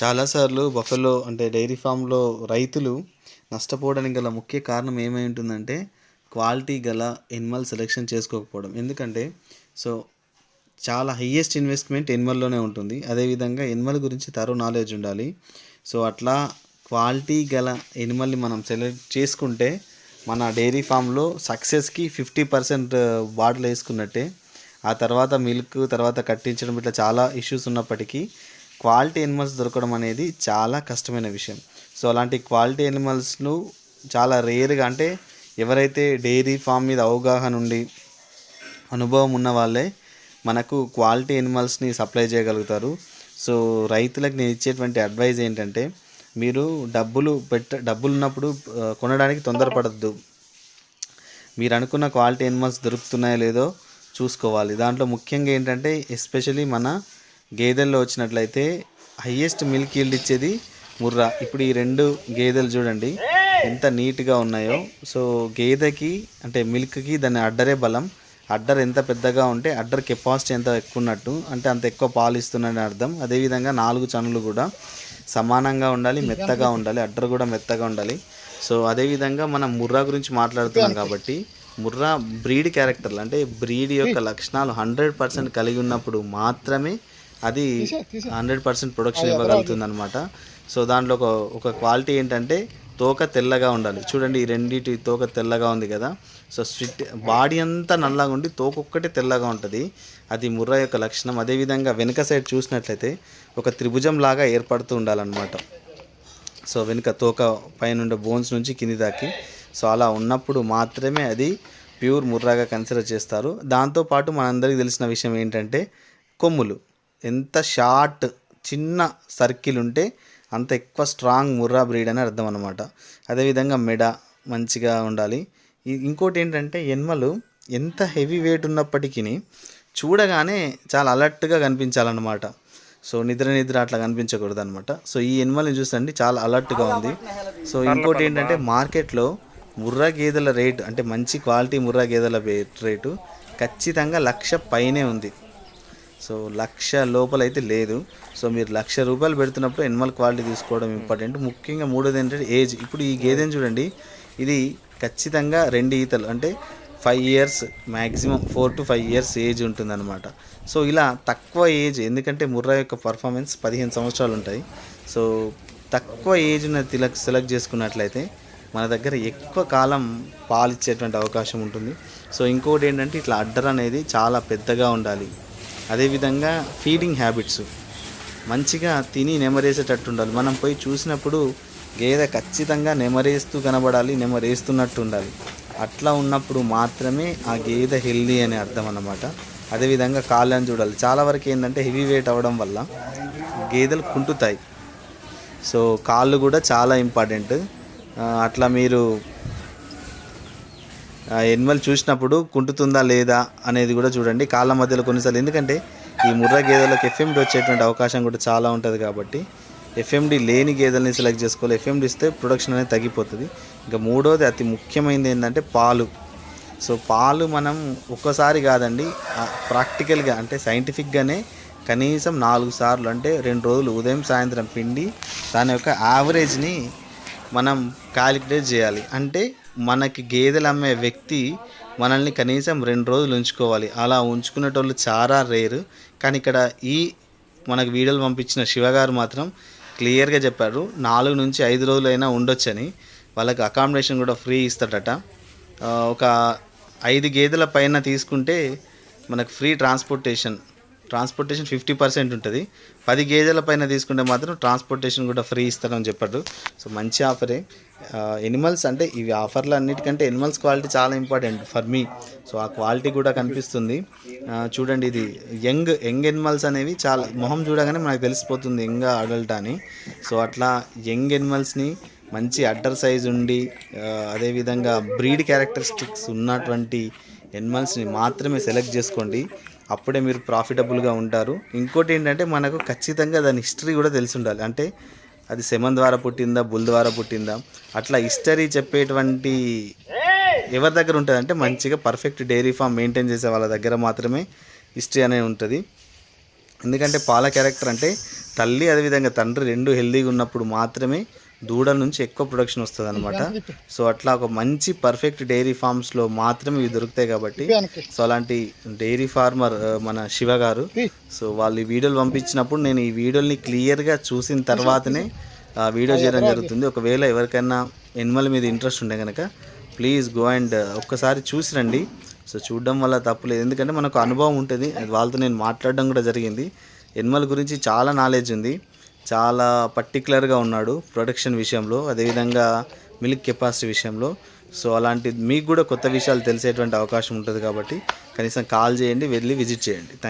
చాలాసార్లు బఫెలో అంటే డైరీ ఫామ్లో రైతులు నష్టపోవడానికి గల ముఖ్య కారణం ఏమై ఉంటుందంటే క్వాలిటీ గల ఎనిమల్ సెలెక్షన్ చేసుకోకపోవడం. ఎందుకంటే సో చాలా హయ్యెస్ట్ ఇన్వెస్ట్మెంట్ ఎనిమల్లోనే ఉంటుంది. అదేవిధంగా ఎనిమల్ గురించి తరో నాలెడ్జ్ ఉండాలి. సో అట్లా క్వాలిటీ గల ఎనిమల్ని మనం సెలెక్ట్ చేసుకుంటే మన డైరీ ఫామ్లో సక్సెస్కి ఫిఫ్టీ పర్సెంట్ బాటిల్ వేసుకున్నట్టే ఆ తర్వాత మిల్క్ తర్వాత కట్టించడం ఇట్లా చాలా ఇష్యూస్ ఉన్నప్పటికీ క్వాలిటీ ఎనిమల్స్ దొరకడం అనేది చాలా కష్టమైన విషయం. సో అలాంటి క్వాలిటీ ఎనిమల్స్ను చాలా రేర్గా అంటే ఎవరైతే డైరీ ఫామ్ మీద అవగాహన ఉండి అనుభవం ఉన్న వాళ్ళే మనకు క్వాలిటీ ఎనిమల్స్ని సప్లై చేయగలుగుతారు. సో రైతులకు నేను ఇచ్చేటువంటి అడ్వైజ్ ఏంటంటే మీరు డబ్బులు పెట్ట డబ్బులు ఉన్నప్పుడు కొనడానికి తొందరపడద్దు. మీరు అనుకున్న క్వాలిటీ ఎనిమల్స్ దొరుకుతున్నాయో లేదో చూసుకోవాలి. దాంట్లో ముఖ్యంగా ఏంటంటే ఎస్పెషలీ మన గేదెల్లో వచ్చినట్లయితే హయ్యెస్ట్ మిల్క్ ఈల్డ్ ఇచ్చేది ముర్రా. ఇప్పుడు ఈ రెండు గేదెలు చూడండి ఎంత నీట్గా ఉన్నాయో. సో గేదెకి అంటే మిల్క్కి దాని అడ్డరే బలం. అడ్డర్ ఎంత పెద్దగా ఉంటే అడ్డర్ కెపాసిటీ ఎంత ఎక్కువ ఉన్నట్టు అంటే అంత ఎక్కువ పాలు ఇస్తుందని అర్థం. అదేవిధంగా నాలుగు చనులు కూడా సమానంగా ఉండాలి మెత్తగా ఉండాలి అడ్డర్ కూడా మెత్తగా ఉండాలి. సో అదేవిధంగా మనం ముర్రా గురించి మాట్లాడుతున్నాం కాబట్టి ముర్రా బ్రీడ్ క్యారెక్టర్లు అంటే బ్రీడ్ యొక్క లక్షణాలు హండ్రెడ్ పర్సెంట్ కలిగి ఉన్నప్పుడు మాత్రమే అది హండ్రెడ్ పర్సెంట్ ప్రొడక్షన్ ఇవ్వగలుగుతుంది అనమాట సో దాంట్లో ఒక ఒక క్వాలిటీ ఏంటంటే తోక తెల్లగా ఉండాలి. చూడండి ఈ రెండింటి తోక తెల్లగా ఉంది కదా. సో స్ట్రిట్ బాడీ అంతా నల్లగా ఉండి తోక ఒక్కటే తెల్లగా ఉంటుంది. అది ముర్రా యొక్క లక్షణం. అదేవిధంగా వెనుక సైడ్ చూసినట్లయితే ఒక త్రిభుజం లాగా ఏర్పడుతూ ఉండాలన్నమాట. సో వెనుక తోక పైన ఉండే బోన్స్ నుంచి కింది దాకి. సో అలా ఉన్నప్పుడు మాత్రమే అది ప్యూర్ ముర్రాగా కన్సిడర్ చేస్తారు. దాంతోపాటు మనందరికీ తెలిసిన విషయం ఏంటంటే కొమ్ములు. ఎంత షార్ట్ చిన్న సర్కిల్ ఉంటే అంత ఎక్కువ స్ట్రాంగ్ ముర్రా బ్రీడ్ అని అర్థం అనమాట అదేవిధంగా మెడ మంచిగా ఉండాలి. ఇంకోటి ఏంటంటే ఎన్మలు ఎంత హెవీ వెయిట్ ఉన్నప్పటికీ చూడగానే చాలా అలర్ట్గా కనిపించాలన్నమాట. సో నిద్ర నిద్ర అట్లా కనిపించకూడదు అనమాట సో ఈ ఎనిమల్ని చూసండి చాలా అలర్ట్గా ఉంది. సో ఇంకోటి ఏంటంటే మార్కెట్లో ముర్రా గేదెల రేటు అంటే మంచి క్వాలిటీ ముర్రా గేదెల రేటు ఖచ్చితంగా లక్ష పైనే ఉంది. సో లక్ష లోపల అయితే లేదు. సో మీరు లక్ష రూపాయలు పెడుతున్నప్పుడు ఎనిమల్ క్వాలిటీ తీసుకోవడం ఇంపార్టెంట్. ముఖ్యంగా మూడోది ఏంటంటే ఏజ్. ఇప్పుడు ఈ గేదెని చూడండి. ఇది ఖచ్చితంగా రెండు ఈతలు. అంటే five years maximum four to five years age ఉంటుందన్నమాట. సో ఇలా తక్కువ ఏజ్ ఎందుకంటే ముర్రా యొక్క పర్ఫార్మెన్స్ పదిహేను సంవత్సరాలు ఉంటాయి. సో తక్కువ ఏజ్ని తిలక్ సెలెక్ట్ చేసుకున్నట్లయితే మన దగ్గర ఎక్కువ కాలం పాలు ఇచ్చేటువంటి అవకాశం ఉంటుంది. సో ఇంకోటి ఏంటంటే ఇట్లా అడ్డర్ అనేది చాలా పెద్దగా ఉండాలి. అదేవిధంగా ఫీడింగ్ హ్యాబిట్స్ మంచిగా తిని నెమరేసేటట్టు ఉండాలి మనం పోయి చూసినప్పుడు గేదె ఖచ్చితంగా నెమరేస్తూ కనబడాలి నెమరేస్తున్నట్టు ఉండాలి అట్లా ఉన్నప్పుడు మాత్రమే ఆ గేదె హెల్దీ అని అర్థం అన్నమాట. అదేవిధంగా కాళ్ళని చూడాలి. చాలా వరకు ఏంటంటే హెవీ వెయిట్ అవ్వడం వల్ల గేదెలు కుంటుతాయి. సో కాళ్ళు కూడా చాలా ఇంపార్టెంట్ అట్లా మీరు ఎనిమల్ చూసినప్పుడు కుంటుతుందా లేదా అనేది కూడా చూడండి. కాళ్ళ మధ్యలో కొన్నిసార్లు ఎందుకంటే ఈ ముర్రా గేదెలకు ఎఫ్ఎండి వచ్చేటువంటి అవకాశం కూడా చాలా ఉంటుంది కాబట్టి ఎఫ్ఎండి లేని గేదెలని సెలెక్ట్ చేసుకోవాలి. ఎఫ్ఎండి ఇస్తే ప్రొడక్షన్ అనేది తగ్గిపోతుంది. ఇంకా మూడోది అతి ముఖ్యమైనది ఏంటంటే పాలు. సో పాలు మనం ఒక్కసారి కాదండి ప్రాక్టికల్గా అంటే సైంటిఫిక్గానే కనీసం నాలుగు సార్లు అంటే రెండు రోజులు ఉదయం సాయంత్రం పిండి దాని యొక్క యావరేజ్ని మనం క్యాలిక్యులేట్ చేయాలి. అంటే మనకి గేదెలు అమ్మే వ్యక్తి మనల్ని కనీసం రెండు రోజులు ఉంచుకోవాలి. అలా ఉంచుకునేటోళ్ళు చాలా రేరు. కానీ ఇక్కడ ఈ మనకు వీడియోలు పంపించిన శివగారు మాత్రం క్లియర్గా చెప్పారు. నాలుగు నుంచి ఐదు రోజులైనా ఉండొచ్చని. వాళ్ళకి అకామిడేషన్ కూడా ఫ్రీ ఇస్తాడట. ఒక ఐదు గేదెల పైన తీసుకుంటే మనకు free transportation transportation fifty percent ఉంటుంది. పది గేదెల పైన తీసుకుంటే మాత్రం ట్రాన్స్పోర్టేషన్ కూడా ఫ్రీ ఇస్తారని చెప్పాడు. సో మంచి ఆఫరే. ఎనిమల్స్ అంటే ఇవి ఆఫర్లు అన్నిటికంటే ఎనిమల్స్ క్వాలిటీ చాలా ఇంపార్టెంట్ ఫర్ మీ. సో ఆ క్వాలిటీ కూడా కనిపిస్తుంది. చూడండి ఇది యంగ్ యంగ్ ఎనిమల్స్ అనేవి చాలా మొహం చూడగానే మనకు తెలిసిపోతుంది యంగ్ అడల్ట్ అని. సో అట్లా యంగ్ ఎనిమల్స్ని మంచి అడ్డర్ సైజ్ ఉండి అదేవిధంగా బ్రీడ్ క్యారెక్టరిస్టిక్స్ ఉన్నటువంటి ఎనిమల్స్ని మాత్రమే సెలెక్ట్ చేసుకోండి. అప్పుడే మీరు ప్రాఫిటబుల్గా ఉంటారు. ఇంకోటి ఏంటంటే మనకు ఖచ్చితంగా దాని హిస్టరీ కూడా తెలిసి ఉండాలి అంటే అది సెమన్ ద్వారా పుట్టిందా బుల్ ద్వారా పుట్టిందా? అట్లా హిస్టరీ చెప్పేటువంటి ఎవరి దగ్గర ఉంటుంది? అంటే మంచిగా పర్ఫెక్ట్ డైరీ ఫామ్ మెయింటైన్ చేసే వాళ్ళ దగ్గర మాత్రమే హిస్టరీ అనేది ఉంటుంది. ఎందుకంటే పాల క్యారెక్టర్ అంటే తల్లి అదేవిధంగా తండ్రి రెండు హెల్దీగా ఉన్నప్పుడు మాత్రమే దూడల నుంచి ఎక్కువ ప్రొడక్షన్ వస్తుంది అనమాట సో అట్లా ఒక మంచి పర్ఫెక్ట్ డైరీ ఫార్మ్స్లో మాత్రమే ఇవి దొరుకుతాయి కాబట్టి సో అలాంటి డైరీ ఫార్మర్ మన శివ గారు సో వాళ్ళు ఈ వీడియోలు పంపించినప్పుడు నేను ఈ వీడియోని క్లియర్గా చూసిన తర్వాతనే ఆ వీడియో చేయడం జరుగుతుంది. ఒకవేళ ఎవరికైనా ఎనిమల్ మీద ఇంట్రెస్ట్ ఉంటే కనుక ప్లీజ్ గో అండ్ ఒక్కసారి చూసి రండి. సో చూడడం వల్ల తప్పులేదు ఎందుకంటే మనకు అనుభవం ఉంటుంది. వాళ్ళతో నేను మాట్లాడడం కూడా జరిగింది. ఎనిమల్ గురించి చాలా నాలెడ్జ్ ఉంది. చాలా పర్టికులర్గా ఉన్నాడు ప్రొడక్షన్ విషయంలో అదేవిధంగా మిల్క్ కెపాసిటీ విషయంలో. సో అలాంటి మీకు కూడా కొత్త విషయాలు తెలిసేటువంటి అవకాశం ఉంటుంది కాబట్టి కనీసం కాల్ చేయండి వెళ్ళి విజిట్ చేయండి. థ్యాంక్